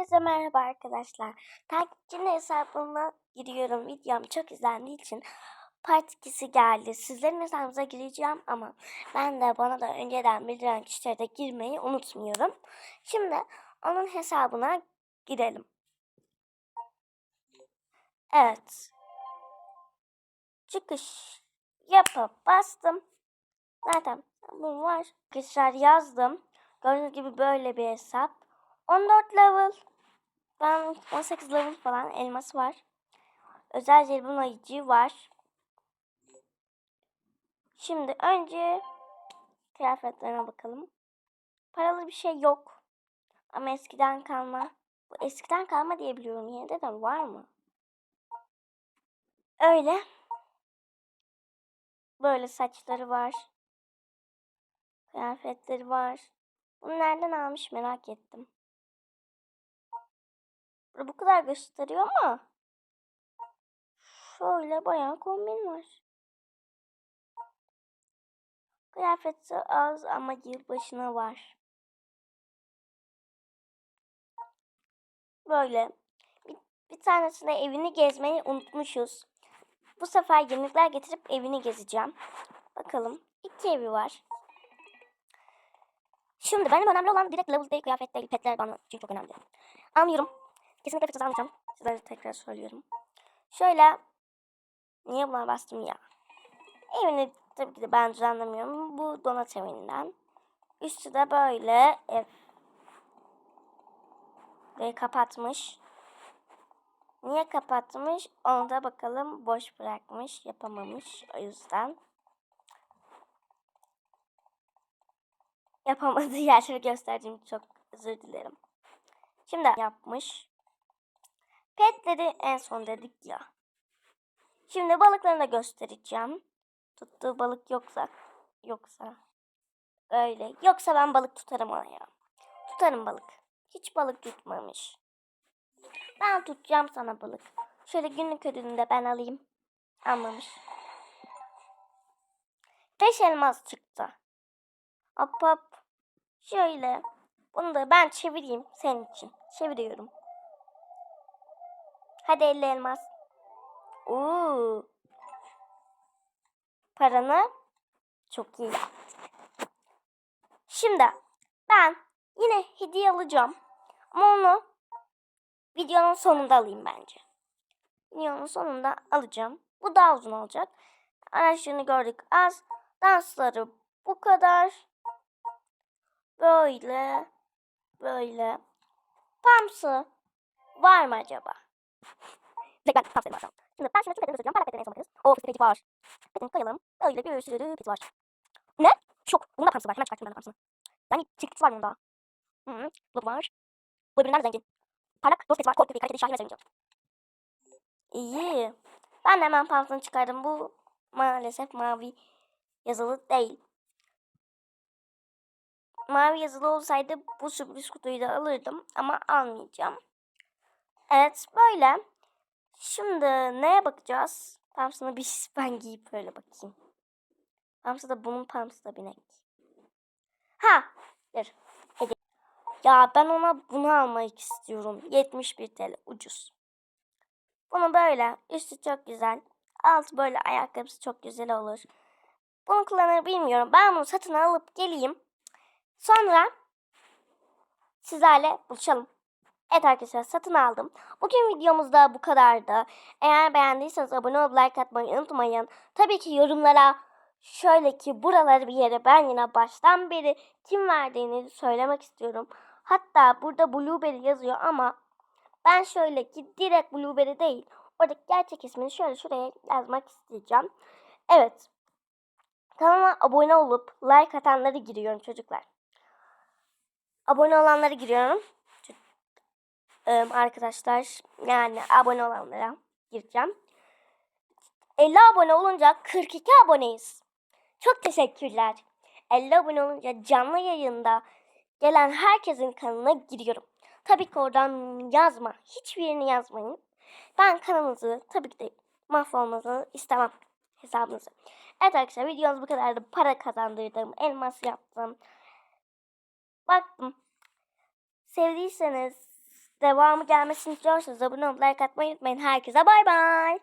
Herkese merhaba arkadaşlar. Takipçinin hesabına giriyorum. Videom çok izlendiği için part 2'si geldi. Sizlerin hesabınıza gireceğim ama ben de bana da önceden bildiren kişilere de girmeyi unutmuyorum. Şimdi onun hesabına girelim. Evet. Çıkış yapıp bastım. Zaten bu var. Arkadaşlar yazdım. Gördüğünüz gibi böyle bir hesap. 14 level. Ben 18 level falan elması var. Özel jelibon ayıcı var. Şimdi önce kıyafetlerine bakalım. Paralı bir şey yok. Ama eskiden kalma. Bu eskiden kalma diye biliyorum. Yine de de var mı? Öyle. Böyle saçları var. Kıyafetleri var. Bunu nereden almış merak ettim. Burada bu kadar gösteriyor ama şöyle bayağı kombin var. Kıyafeti az ama yılbaşına var. Böyle. Bir, bir tanesinde evini gezmeyi unutmuşuz. Bu sefer yenilikler getirip evini gezeceğim. Bakalım. İki evi var. Şimdi benim önemli olan direkt level değil, kıyafet petler bana için çok önemli. Almıyorum. Kesinlikle fırsat almayacağım. Sizlere tekrar söylüyorum. Şöyle. Niye buna bastım ya? Evini tabii ki de ben düzenlemiyorum. Bu donat evinden. Üstü de böyle ev. Ve kapatmış. Niye kapatmış? Onu da bakalım boş bırakmış. Yapamamış. O yüzden. Yapamadığı yerleri gösterdiğim çok özür dilerim. Şimdi yapmış. Petleri en son dedik ya. Şimdi balıklarını da göstereceğim. Tuttuğu balık yoksa yoksa öyle. Yoksa ben balık tutarım ona ya. Tutarım balık. Hiç balık tutmamış. Ben tutacağım sana balık. Şöyle günlük ödülünü de ben alayım. Almamış. Beş elmas çıktı. Hop hop. Şöyle. Bunu da ben çevireyim senin için. Çeviriyorum. Hadi 50 elmas. Oo. Paranı çok iyi. Şimdi ben yine hediye alacağım. Ama onu videonun sonunda alayım bence. Videonun sonunda alacağım. Bu daha uzun olacak. Araçlarını gördük az. Dansları bu kadar. Böyle. Böyle. Pamsı var mı acaba? Direkt ben tavsiye var. Şimdi ben şimdi tüm petini söyleyeceğim. Parlak petini en son bakarız. O fıstıklayıcı var. Petini koyalım. Öyle bir sürü pet var. Ne? Şok. Bunda pamsı var. Hemen çıkarttım ben de. Yani çiftlikçi var bunda. Hı hı. Bu var. Bu öbüründen de zengin. Parlak. Dost var. Korkut. Kaliteli şahin ve zengin. İyi. Ben de hemen pamsını çıkardım. Bu maalesef mavi yazılı değil. Mavi yazılı olsaydı bu sürpriz kutuyu da alırdım ama almayacağım. Evet böyle. Şimdi neye bakacağız? Pamsına bir ben giyip böyle bakayım. Pamsı da bunun pamsı da binek. Ha! Dur. Ya ben ona bunu almak istiyorum. 71 TL ucuz. Bunu böyle. Üstü çok güzel. Altı böyle ayakkabısı çok güzel olur. Bunu kullanır bilmiyorum. Ben bunu satın alıp geleyim. Sonra sizlerle buluşalım. Evet arkadaşlar satın aldım. Bugün videomuzda bu kadardı. Eğer beğendiyseniz abone olup like atmayı unutmayın. Tabii ki yorumlara şöyle ki buraları bir yere ben yine baştan beri kim verdiğini söylemek istiyorum. Hatta burada Blueberry yazıyor ama ben şöyle ki direkt Blueberry değil. Oradaki gerçek ismini şöyle şuraya yazmak isteyeceğim. Evet. Kanalıma abone olup like atanları giriyorum çocuklar. Abone olanları giriyorum. Arkadaşlar yani abone olanlara gireceğim. 50 abone olunca 42 aboneyiz. Çok teşekkürler. 50 abone olunca canlı yayında gelen herkesin kanalına giriyorum. Tabii ki oradan yazma. Hiçbirini yazmayın. Ben kanalınızı tabii ki de mahvolmanızı istemem hesabınızı. Evet arkadaşlar videomuz bu kadardı. Para kazandırdım. Elmas yaptım. Baktım. Sevdiyseniz devamı gelmesini istiyorsanız abone olup like atmayı unutmayın. Herkese bay bay.